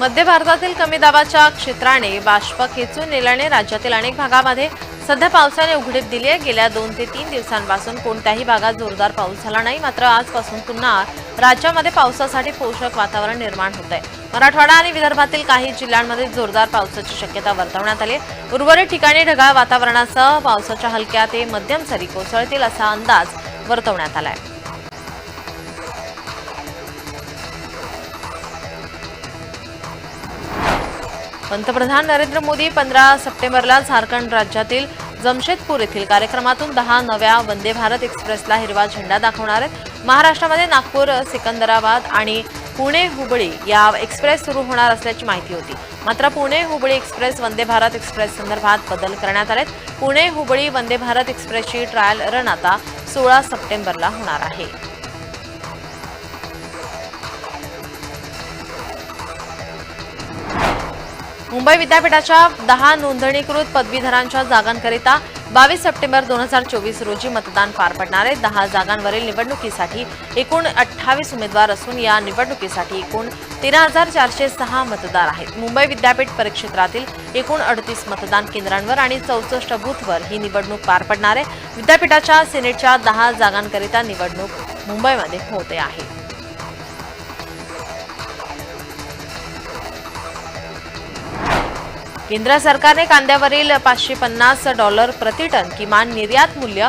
मध्य भारतातील कमी दाबाच्या क्षेत्राने बाष्प खेचून नेल्याने राज्यातील अनेक भागामध्ये सध्या पावसाने उघडीप दिली आहे. गेल्या दोन ते तीन दिवसांपासून कोणत्याही भागात जोरदार पाऊस झाला नाही. मात्र आजपासून पुन्हा राज्यामध्ये पावसासाठी पोषक वातावरण निर्माण होत आहे मराठवाडा आणि विदर्भातील काही जिल्ह्यांमध्ये जोरदार पावसाची शक्यता वर्तवण्यात आली उर्वरित ठिकाणी ढगाळ वातावरणासह पावसाच्या हलक्या ते मध्यम सरी कोसळतील असा अंदाज वर्तवण्यात आला आहे पंतप्रधान नरेंद्र मोदी पंधरा सप्टेंबरला झारखंड राज्यातील जमशेदपूर येथील कार्यक्रमातून दहा नव्या वंदे भारत एक्सप्रेसला हिरवा झेंडा दाखवणार आहेत. महाराष्ट्रामध्ये नागपूर सिकंदराबाद आणि पुणे हुबळी या एक्सप्रेस सुरू होणार असल्याची माहिती होती. मात्र पुणे हुबळी एक्सप्रेस वंदे भारत एक्सप्रेस संदर्भात बदल करण्यात आलेत. पुणे हुबळी वंदे भारत एक्सप्रेसची ट्रायल रन आता सोळा सप्टेंबरला होणार आहे. मुंबई विद्यापीठाच्या दहा नोंदणीकृत पदवीधरांच्या जागांकरिता बावीस सप्टेंबर दोन हजार चोवीस रोजी मतदान पार पडणार आहे. दहा जागांवरील निवडणुकीसाठी एकूण अठ्ठावीस उमेदवार असून या निवडणुकीसाठी एकूण तेरा हजार चारशे सहा मतदार आहेत. मुंबई विद्यापीठ परिक्षेत्रातील एकूण अडतीस मतदान केंद्रांवर आणि चौसष्ट बूथवर ही निवडणूक पार पडणार आहे. विद्यापीठाच्या सिनेटच्या दहा जागांकरिता निवडणूक मुंबईमध्ये होते आहे. केंद्र सरकारने कांद्यावरील पाचशे पन्नास डॉलर प्रति टन किमान निर्यात मूल्य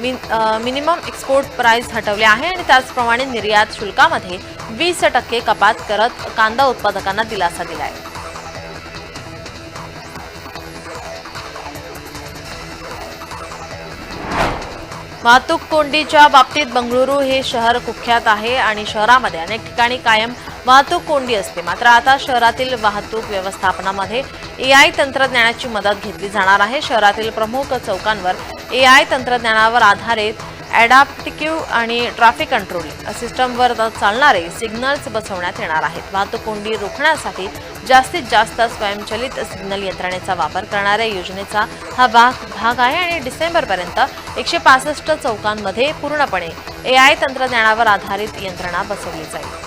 मिन- मिनिमम एक्सपोर्ट प्राइस हटवले आहे आणि त्याचप्रमाणे निर्यात शुल्कामध्ये वीस टक्के कपात करत कांदा उत्पादकांना दिलासा दिलाय. वाहतूक कोंडीच्या बाबतीत बंगळुरू हे शहर कुख्यात आहे आणि शहरामध्ये अनेक ठिकाणी कायम वाहतूक कोंडी असते. मात्र आता शहरातील वाहतूक व्यवस्थापनामध्ये एआय तंत्रज्ञानाची मदत घेतली जाणार आहे. शहरातील प्रमुख चौकांवर एआय तंत्रज्ञानावर आधारित ॲडॅप्टिव्ह आणि ट्रॅफिक कंट्रोल सिस्टमवर चालणारे सिग्नल्स बसवण्यात येणार आहेत. वाहतूक कोंडी रोखण्यासाठी जास्तीत जास्त स्वयंचलित सिग्नल यंत्रणेचा वापर करणाऱ्या योजनेचा हा भाग भाग आहे आणि डिसेंबरपर्यंत एकशे पासष्ट चौकांमध्ये पूर्णपणे एआय तंत्रज्ञानावर आधारित यंत्रणा बसवली जाईल.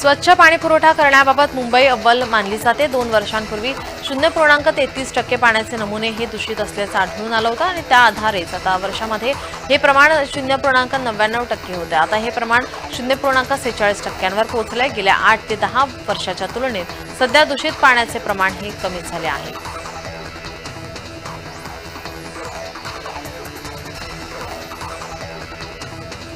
स्वच्छ पाणी पुरवठा करण्याबाबत मुंबई अव्वल मानली जाते. दोन वर्षांपूर्वी शून्य पूर्णांक तेहतीस टक्के पाण्याचे नमुने हे दूषित असल्याचं आढळून आलं होतं आणि त्या आधारेच आता वर्षामध्ये हे प्रमाण शून्य पूर्णांक नव्याण्णव टक्के होते. आता हे प्रमाण शून्य पूर्णांक सेहेचाळीस टक्क्यांवर पोहोचलंय. गेल्या आठ ते दहा वर्षाच्या तुलनेत सध्या दूषित पाण्याचे प्रमाण हे कमी झाले आहे.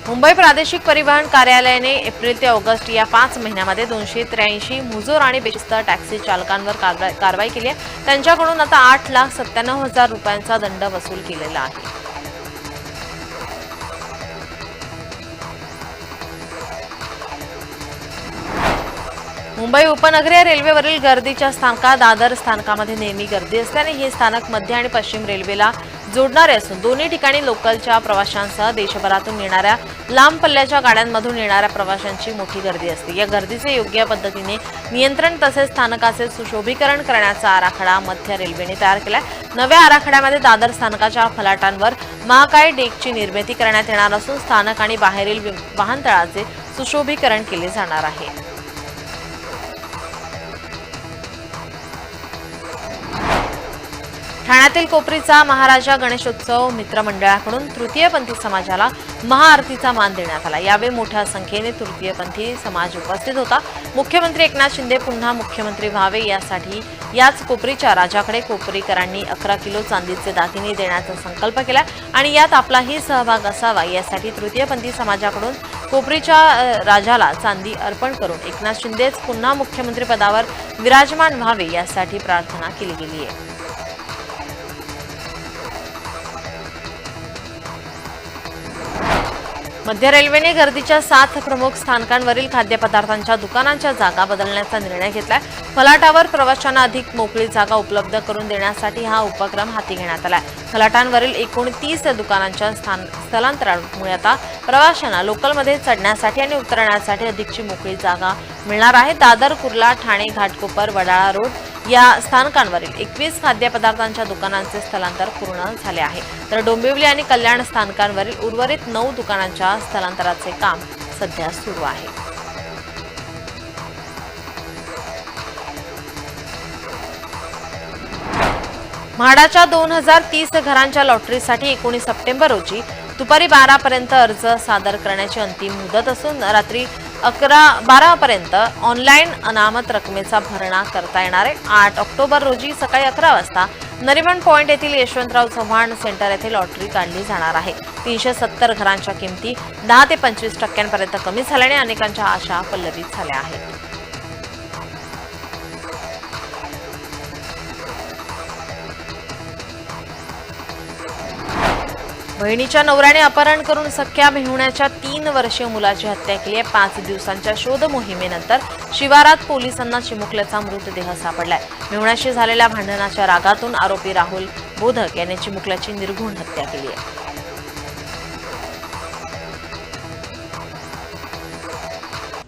मुंबई प्रादेशिक परिवहन कार्यालयाने एप्रिल ते ऑगस्ट या पाच महिन्यामध्ये दोनशे त्र्याऐंशी मुजोर आणि बेशिस्त टॅक्सी चालकांवर कारवाई कारवाई केली आहे. त्यांच्याकडून आता आठ लाख सत्त्याण्णव हजार रुपयांचा दंड वसूल केलेला आहे. मुंबई उपनगरीय रेल्वेवरील गर्दीच्या स्थानकात दादर स्थानकामध्ये नेहमी गर्दी असल्याने हे स्थानक मध्य आणि पश्चिम रेल्वेला जोडणारे असून दोन्ही ठिकाणी लोकलच्या प्रवाशांसह देशभरातून येणाऱ्या लांब पल्ल्याच्या गाड्यांमधून येणाऱ्या प्रवाशांची मोठी गर्दी असते. या गर्दीचे योग्य पद्धतीने नियंत्रण तसेच स्थानकाचे सुशोभीकरण करण्याचा आराखडा मध्य रेल्वेने तयार केलाय. नव्या आराखड्यामध्ये दादर स्थानकाच्या फलाटांवर महाकाय डेकची निर्मिती करण्यात येणार असून स्थानक आणि बाहेरील वि- वाहनतळाचे सुशोभीकरण केले जाणार आहे. ठाण्यातील कोपरीचा महाराजा गणेशोत्सव मित्रमंडळाकडून तृतीयपंथी समाजाला महाआरतीचा मान देण्यात आला. यावेळी मोठ्या संख्येने तृतीयपंथी समाज उपस्थित होता. मुख्यमंत्री एकनाथ शिंदे पुन्हा मुख्यमंत्री व्हावे यासाठी याच कोपरीच्या राजाकडे कोपरीकरांनी अकरा किलो चांदीचे दागिने देण्याचा संकल्प केला आणि यात आपलाही सहभाग असावा यासाठी तृतीयपंथी समाजाकडून कोपरीच्या राजाला चांदी अर्पण करून एकनाथ शिंदेच पुन्हा मुख्यमंत्री पदावर विराजमान व्हावे यासाठी प्रार्थना केली गेली आहे मध्य रेल्वेने गर्दीच्या सात प्रमुख स्थानकांवरील खाद्यपदार्थांच्या दुकानांच्या जागा बदलण्याचा निर्णय घेतलाय. फलाटावर प्रवाशांना अधिक मोकळी जागा उपलब्ध करून देण्यासाठी हा उपक्रम हाती घेण्यात आलाय. फलाटांवरील एकूण तीस दुकानांच्या स्थान स्थलांतरामुळे आता प्रवाशांना लोकलमध्ये चढण्यासाठी आणि उतरण्यासाठी अधिकची मोकळी जागा मिळणार आहे. दादर कुर्ला ठाणे घाटकोपर वडाळा रोड या स्थानकांवरील एकवीस खाद्यपदार्थांच्या दुकानांचे स्थलांतर पूर्ण झाले आहे. तर डोंबिवली आणि कल्याण स्थानकांवरील उर्वरित नऊ दुकानांच्या स्थलांतराचे काम सध्या सुरू आहे. म्हाडाच्या दोन हजार तीस घरांच्या लॉटरीसाठी एकोणीस सप्टेंबर रोजी दुपारी बारा पर्यंत अर्ज सादर करण्याची अंतिम मुदत असून रात्री अकरा बारापर्यंत ऑनलाईन अनामत रकमेचा भरणा करता येणार आहे. आठ ऑक्टोबर रोजी सकाळी अकरा वाजता नरिमन पॉइंट येथील यशवंतराव चव्हाण सेंटर येथे लॉटरी काढली जाणार आहे. तीनशे सत्तर घरांच्या किमती दहा ते पंचवीस टक्क्यांपर्यंत कमी झाल्याने अनेकांच्या आशा पल्लवित झाल्या आहेत. बहिणीच्या नवऱ्याने अपहरण करून सख्या मेहुण्याच्या तीन वर्षीय मुलाची हत्या केली आहे. पाच दिवसांच्या शोध मोहिमेनंतर शिवारात पोलिसांना चिमुकल्याचा मृतदेह सापडलाय. मेहुण्याशी झालेल्या भांडणाच्या रागातून आरोपी राहुल बोधक याने चिमुकल्याची निर्घुण हत्या केली आहे.